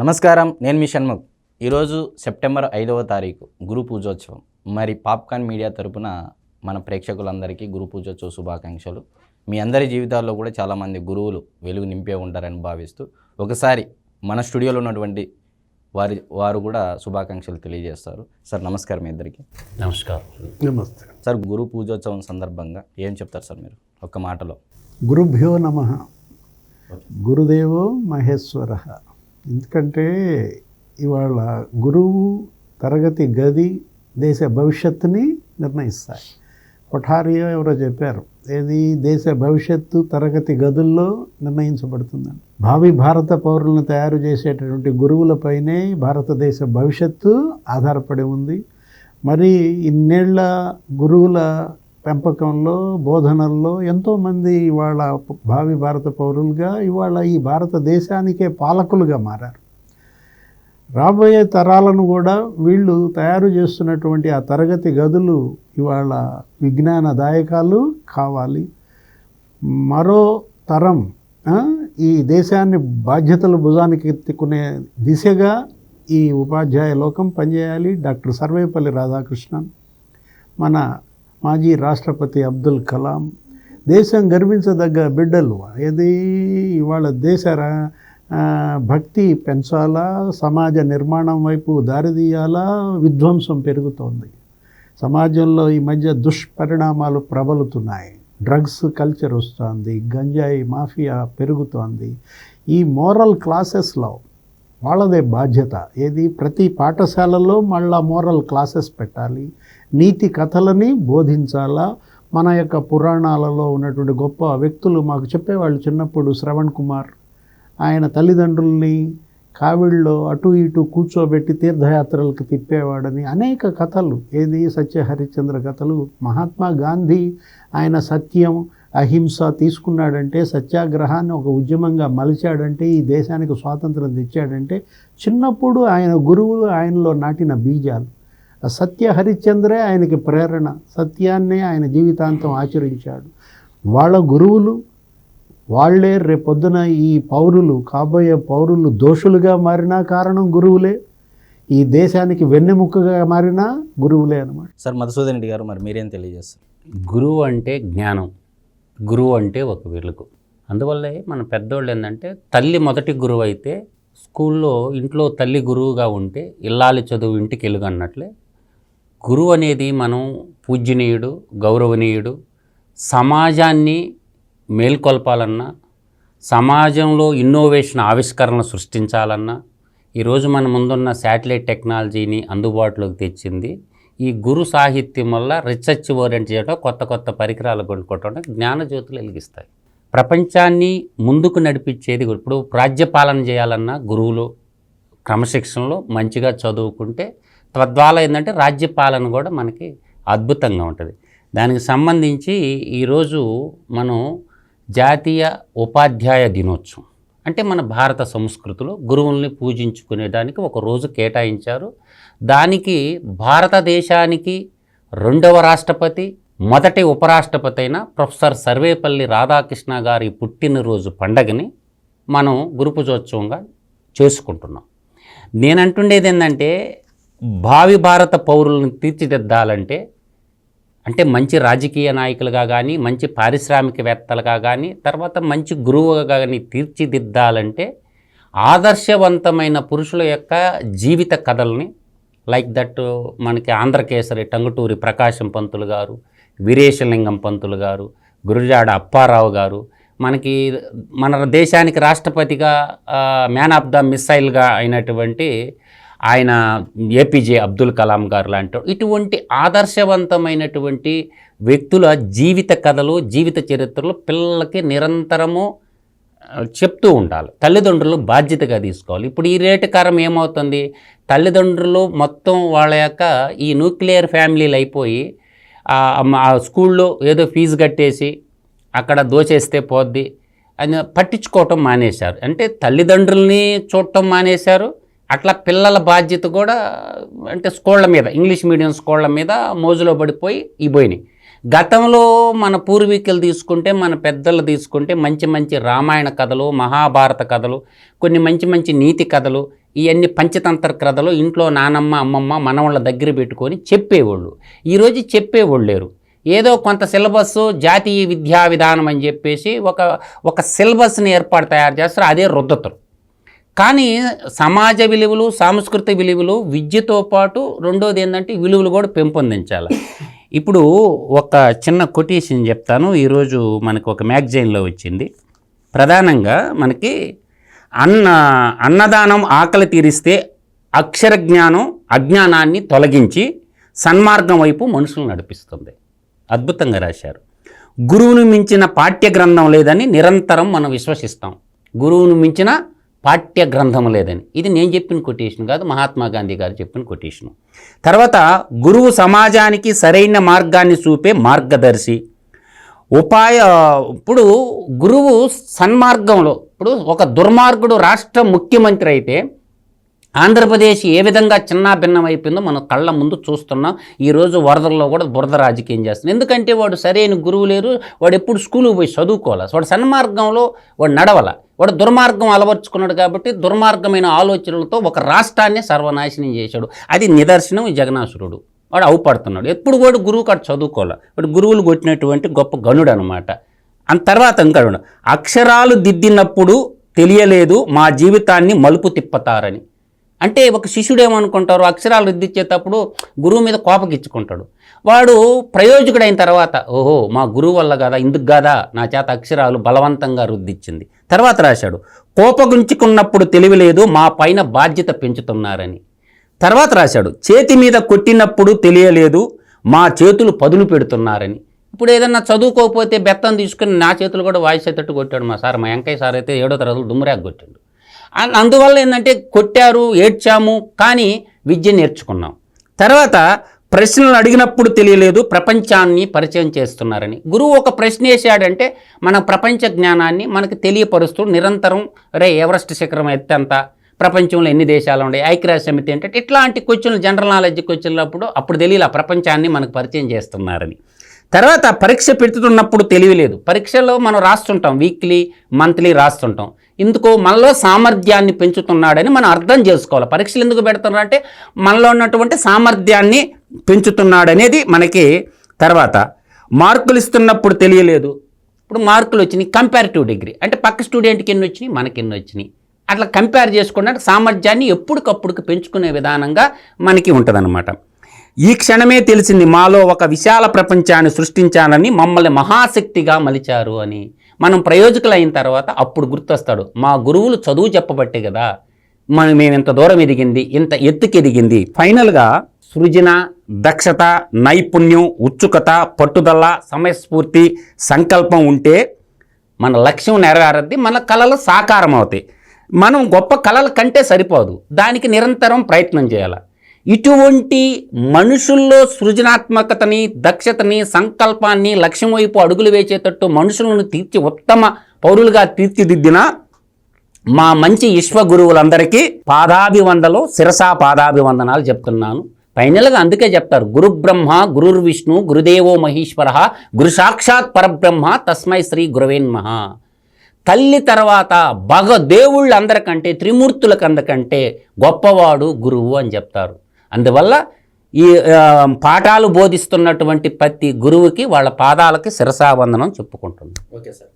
నమస్కారం నేను మీ షణ్ముఖ్. ఈరోజు సెప్టెంబర్ ఐదవ తారీఖు గురు పూజోత్సవం. మరి పాప్కార్న్ మీడియా తరపున మన ప్రేక్షకులందరికీ గురు పూజోత్సవ శుభాకాంక్షలు. మీ అందరి జీవితాల్లో కూడా చాలామంది గురువులు వెలుగు నింపే ఉంటారని భావిస్తూ ఒకసారి మన స్టూడియోలో ఉన్నటువంటి వారి వారు కూడా శుభాకాంక్షలు తెలియజేస్తారు. సార్ నమస్కారం మీ ఇద్దరికి నమస్కారం. నమస్తే. సార్ గురు పూజోత్సవం సందర్భంగా ఏం చెప్తారు సార్ మీరు? ఒక్క మాటలో. గురుభ్యో నమ. గురుదేవో మహేశ్వర. ఎందుకంటే ఇవాళ గురువు తరగతి గది దేశ భవిష్యత్తుని నిర్ణయిస్తాయి. కొఠారియో ఎవరో చెప్పారు ఏది దేశ భవిష్యత్తు తరగతి గదుల్లో నిర్ణయించబడుతుందని. భావి భారత పౌరులను తయారు చేసేటటువంటి గురువులపైనే భారతదేశ భవిష్యత్తు ఆధారపడి ఉంది. మరి ఇన్నేళ్ళ గురువుల పెంపకంలో బోధనల్లో ఎంతోమంది ఇవాళ భావి భారత పౌరులుగా ఇవాళ ఈ భారతదేశానికే పాలకులుగా మారారు. రాబోయే తరాలను కూడా వీళ్ళు తయారు చేస్తున్నటువంటి ఆ తరగతి గదులు ఇవాళ విజ్ఞానదాయకాలు కావాలి. మరో తరం ఈ దేశాన్ని బాధ్యతలు భుజానికి ఎత్తుకునే దిశగా ఈ ఉపాధ్యాయ లోకం పనిచేయాలి. డాక్టర్ సర్వేపల్లి రాధాకృష్ణన్ మన మాజీ రాష్ట్రపతి అబ్దుల్ కలాం. దేశం గర్వించదగ్గ బిడ్డలు. ఏది? ఇవాళ దేశ భక్తి పెంచాలా? సమాజ నిర్మాణం వైపు దారితీయాలా? విధ్వంసం పెరుగుతోంది. సమాజంలో ఈ మధ్య దుష్పరిణామాలు ప్రబలుతున్నాయి. డ్రగ్స్ కల్చర్ వస్తుంది. గంజాయి మాఫియా పెరుగుతోంది. ఈ మోరల్ క్లాసెస్లో వాళ్ళదే బాధ్యత. ఏది? ప్రతి పాఠశాలలో మళ్ళా మోరల్ క్లాసెస్ పెట్టాలి. నీతి కథలని బోధించాలా? మన యొక్క పురాణాలలో ఉన్నటువంటి గొప్ప వ్యక్తులు మాకు చెప్పేవాళ్ళు చిన్నప్పుడు శ్రవణ్ కుమార్. ఆయన తల్లిదండ్రుల్ని కావిళ్ళలో అటు ఇటు కూర్చోబెట్టి తీర్థయాత్రలకు తిప్పేవాడని అనేక కథలు. ఏది? సత్య హరిశ్చంద్ర కథలు మహాత్మా గాంధీ ఆయన సత్యం అహింస తీసుకున్నాడంటే సత్యాగ్రహాన్ని ఒక ఉద్యమంగా మలిచాడంటే ఈ దేశానికి స్వాతంత్రం తెచ్చాడంటే చిన్నప్పుడు ఆయన గురువులు ఆయనలో నాటిన బీజాలు. ఆ సత్య హరిశ్చంద్రే ఆయనకి ప్రేరణ సత్యాన్నే ఆయన జీవితాంతం ఆచరించాడు. వాళ్ళ గురువులు వాళ్ళే రేపొద్దున ఈ పౌరులు కాబోయే పౌరులు దోషులుగా మారినా కారణం గురువులే ఈ దేశానికి వెన్నెముకగా మారినా గురువులే అనమాట సార్ మధుసూదన్ రెడ్డి గారు మరి మీరేం తెలియజేస్తారు? గురువు అంటే జ్ఞానం. గురువు అంటే ఒక వెలుగు. అందువల్లే మన పెద్దోళ్ళు ఏంటంటే తల్లి మొదటి గురువు అయితే స్కూల్లో ఇంట్లో తల్లి గురువుగా ఉంటే ఇల్లాలి చదువు ఇంటికి వెలుగు అన్నట్లే గురువు అనేది మనం పూజనీయుడు గౌరవనీయుడు సమాజాన్ని మేల్కొల్పాలన్నా సమాజంలో ఇన్నోవేషన్ ఆవిష్కరణలు సృష్టించాలన్నా ఈరోజు మన ముందున్న శాటిలైట్ టెక్నాలజీని అందుబాటులోకి తెచ్చింది ఈ గురు సాహిత్యం వల్ల రీసెర్చ్ ఓరియంట్ చేయడం కొత్త కొత్త పరికరాలు కొనుక్కోవడం జ్ఞానజ్యోతులు వెలిగిస్తాయి. ప్రపంచాన్ని ముందుకు నడిపించేది ఇప్పుడు రాజ్యపాలన చేయాలన్నా గురువులు క్రమశిక్షణలో మంచిగా చదువుకుంటే తద్వారా ఏంటంటే రాజ్యపాలన కూడా మనకి అద్భుతంగా ఉంటుంది. దానికి సంబంధించి ఈరోజు మనం జాతీయ ఉపాధ్యాయ దినోత్సవం. అంటే మన భారత సంస్కృతిలో గురువుల్ని పూజించుకునేదానికి ఒక రోజు కేటాయించారు. దానికి భారతదేశానికి రెండవ రాష్ట్రపతి మొదటి ఉపరాష్ట్రపతి అయిన ప్రొఫెసర్ సర్వేపల్లి రాధాకృష్ణ గారి పుట్టినరోజు పండగని మనం గురుపుజోత్సవంగా చేసుకుంటున్నాం. నేనంటుండేది ఏంటంటే భావి భారత పౌరులను తీర్చిదిద్దాలంటే అంటే మంచి రాజకీయ నాయకులుగా కానీ మంచి పారిశ్రామికవేత్తలుగా కానీ తర్వాత మంచి గురువుగా కానీ తీర్చిదిద్దాలంటే ఆదర్శవంతమైన పురుషుల యొక్క జీవిత కథల్ని లైక్ దట్ మనకి ఆంధ్రకేసరి టంగుటూరి ప్రకాశం పంతులు గారు వీరేశలింగం పంతులు గారు గురుజాడ అప్పారావు గారు మనకి మన దేశానికి రాష్ట్రపతిగా మ్యాన్ ఆఫ్ ద మిస్సైల్గా అయినటువంటి ఆయన ఏపీజే అబ్దుల్ కలాం గారు లాంటి ఇటువంటి ఆదర్శవంతమైనటువంటి వ్యక్తుల జీవిత కథలు జీవిత చరిత్రలు పిల్లలకి నిరంతరము చెప్తూ ఉండాలి. తల్లిదండ్రులు బాధ్యతగా తీసుకోవాలి. ఇప్పుడు ఈ రేటు కారం ఏమవుతుంది? తల్లిదండ్రులు మొత్తం వాళ్ళ యొక్క ఈ న్యూక్లియర్ ఫ్యామిలీలు అయిపోయి ఆ, ఆ స్కూల్లో ఏదో ఫీజు కట్టేసి అక్కడ దోచేస్తే పోద్ది అని పట్టించుకోవటం మానేశారు. అంటే తల్లిదండ్రుల్ని చూడటం మానేశారు. అట్లా పిల్లల బాధ్యత కూడా అంటే స్కూళ్ళ మీద ఇంగ్లీష్ మీడియం స్కూళ్ళ మీద మోజులో పడిపోయి ఇపోయినాయి పోయినాయి గతంలో మన పూర్వీకులు తీసుకుంటే మన పెద్దలు తీసుకుంటే మంచి మంచి రామాయణ కథలు మహాభారత కథలు కొన్ని మంచి మంచి నీతి కథలు ఇవన్నీ పంచతంత్ర కథలు ఇంట్లో నానమ్మ అమ్మమ్మ మనవాళ్ళ దగ్గర పెట్టుకొని చెప్పేవాళ్ళు. ఈరోజు చెప్పేవాళ్ళు లేరు. ఏదో కొంత సిలబస్ జాతీయ విద్యా విధానం అని చెప్పేసి ఒక ఒక సిలబస్ని ఏర్పాటు తయారు చేస్తారు అదే రుద్దతరు. కానీ సమాజ విలువలు సాంస్కృతిక విలువలు విద్యతో పాటు రెండోది ఏంటంటే విలువలు కూడా పెంపొందించాలి. ఇప్పుడు ఒక చిన్న కొటేషన్ చెప్తాను. ఈరోజు మనకు ఒక మ్యాగజైన్లో వచ్చింది. ప్రధానంగా మనకి అన్న అన్నదానం ఆకలి తీరిస్తే అక్షర జ్ఞానం అజ్ఞానాన్ని తొలగించి సన్మార్గం వైపు మనుషులు నడిపిస్తుంది. అద్భుతంగా రాశారు. గురువును మించిన పాఠ్య గ్రంథం లేదని నిరంతరం మనం విశ్వసిస్తాం. గురువును మించిన పాఠ్య గ్రంథం లేదని. ఇది నేను చెప్పిన కొటేషన్ కాదు మహాత్మా గాంధీ గారు చెప్పిన కొటేషన్ తర్వాత గురువు సమాజానికి సరైన మార్గాన్ని చూపే మార్గదర్శి. ఉపాయ ఇప్పుడు గురువు సన్మార్గంలో ఇప్పుడు ఒక దుర్మార్గుడు రాష్ట్ర ముఖ్యమంత్రి అయితే ఆంధ్రప్రదేశ్ ఏ విధంగా చిన్నాభిన్నం అయిపోయిందో మనం కళ్ళ ముందు చూస్తున్నాం. ఈరోజు వరదల్లో కూడా బురద రాజకీయం చేస్తుంది ఎందుకంటే వాడు సరైన గురువు లేరు వాడు ఎప్పుడు స్కూల్కి పోయి చదువుకోవాలి? వాడు సన్మార్గంలో వాడు నడవల? వాడు దుర్మార్గం అలవర్చుకున్నాడు కాబట్టి దుర్మార్గమైన ఆలోచనలతో ఒక రాష్ట్రాన్ని సర్వనాశనం చేశాడు. అది నిదర్శనం ఈ జగనాసురుడు వాడు అవుపడుతున్నాడు. ఎప్పుడు వాడు గురువు కాడు చదువుకోవాలి వాడు గురువులు కొట్టినటువంటి గొప్ప గనుడు అనమాట అంత తర్వాత ఇంకా అక్షరాలు దిద్దినప్పుడు తెలియలేదు మా జీవితాన్ని మలుపు తిప్పతారని. అంటే ఒక శిష్యుడు ఏమనుకుంటారు అక్షరాలు రుద్దిచ్చేటప్పుడు గురువు మీద కోపకిచ్చుకుంటాడు వాడు ప్రయోజకుడైన తర్వాత ఓహో మా గురువు వల్ల కదా ఇందుకు కాదా నా చేత అక్షరాలు బలవంతంగా రుద్దిచ్చింది. తర్వాత రాశాడు కోపగుంచుకున్నప్పుడు తెలియలేదు మా పైన బాధ్యత పెంచుతున్నారని. తర్వాత రాశాడు చేతి మీద కొట్టినప్పుడు తెలియలేదు మా చేతులు పదులు పెడుతున్నారని. ఇప్పుడు ఏదన్నా చదువుకోకపోతే బెత్తం తీసుకుని నా చేతులు కూడా వాయిస్ వాయిసేటట్టు కొట్టాడు మా సార్ మా వెంకయ్య సార్ అయితే ఏడో తరగతులు దుమ్మురాకు కొట్టాడు. అందువల్ల ఏంటంటే కొట్టారు ఏడ్చాము కానీ విద్య నేర్చుకున్నాం. తర్వాత ప్రశ్నలు అడిగినప్పుడు తెలియలేదు ప్రపంచాన్ని పరిచయం చేస్తున్నారని. గురువు ఒక ప్రశ్న వేసాడంటే మన ప్రపంచ జ్ఞానాన్ని మనకు తెలియపరుస్తూ నిరంతరం రే ఎవరెస్ట్ శిఖరం ఎత్తెంత ప్రపంచంలో ఎన్ని దేశాలు ఉన్నాయి? ఐక్యరాజ్య సమితి అంటే ఇట్లాంటి క్వశ్చన్లు జనరల్ నాలెడ్జ్ క్వశ్చన్లు అప్పుడు అప్పుడు ఆ ప్రపంచాన్ని మనకు పరిచయం చేస్తున్నారని. తర్వాత పరీక్ష పెడుతున్నప్పుడు తెలియలేదు పరీక్షలో మనం రాస్తుంటాం వీక్లీ మంత్లీ రాస్తుంటాం. ఇందుకు మనలో సామర్థ్యాన్ని పెంచుతున్నాడని మనం అర్థం చేసుకోవాలి. పరీక్షలు ఎందుకు పెడుతున్నారంటే మనలో ఉన్నటువంటి సామర్థ్యాన్ని పెంచుతున్నాడనేది మనకి తర్వాత. మార్కులు ఇస్తున్నప్పుడు తెలియలేదు. ఇప్పుడు మార్కులు వచ్చినాయి కంపారిటివ్ డిగ్రీ అంటే పక్క స్టూడెంట్కి ఎన్ని వచ్చినాయి? మనకి ఎన్ని వచ్చినాయి? అట్లా కంపేర్ చేసుకున్నట్టు సామర్థ్యాన్ని ఎప్పటికప్పుడు పెంచుకునే విధానంగా మనకి ఉంటుందన్నమాట. ఈ క్షణమే తెలిసింది మాలో ఒక విశాల ప్రపంచాన్ని సృష్టించానని మమ్మల్ని మహాశక్తిగా మలిచారు అని. మనం ప్రయోజకులైన తర్వాత అప్పుడు గుర్తొస్తాడు మా గురువులు చదువు చెప్పబట్టే కదా. మనం మేము ఇంత దూరం ఎదిగింది ఇంత ఎత్తుకి ఎదిగింది. ఫైనల్గా సృజన దక్షత నైపుణ్యం ఉత్సుకత పట్టుదల సమయస్ఫూర్తి సంకల్పం ఉంటే మన లక్ష్యం నెరవేరద్ది మన కళలు సాకారం అవుతాయి మనం గొప్ప కళల కంటే సరిపోదు. దానికి నిరంతరం ప్రయత్నం చేయాలి. ఇటువంటి మనుషుల్లో సృజనాత్మకతని దక్షతని సంకల్పాన్ని లక్ష్యం వైపు అడుగులు వేసేటట్టు మనుషులను తీర్చి ఉత్తమ పౌరులుగా తీర్చిదిద్దిన మా మంచి విశ్వ గురువులందరికీ పాదాభివందలు శిరసా పాదాభివందనాలు చెప్తున్నాను. ఫైనల్గా అందుకే చెప్తారు గురు గురుర్విష్ణు విష్ణు గురుదేవో మహేశ్వర గురు సాక్షాత్ పరబ్రహ్మ తస్మై శ్రీ గురవేన్మహ తల్లి తర్వాత భగ దేవుళ్ళందరికంటే త్రిమూర్తులకందకంటే గొప్పవాడు గురువు అని చెప్తారు. అందువల్ల ఈ పాఠాలు బోధిస్తున్నటువంటి ప్రతి గురువుకి వాళ్ళ పాదాలకి శిరసావందనం చెప్పుకుంటుంది. Okay sir.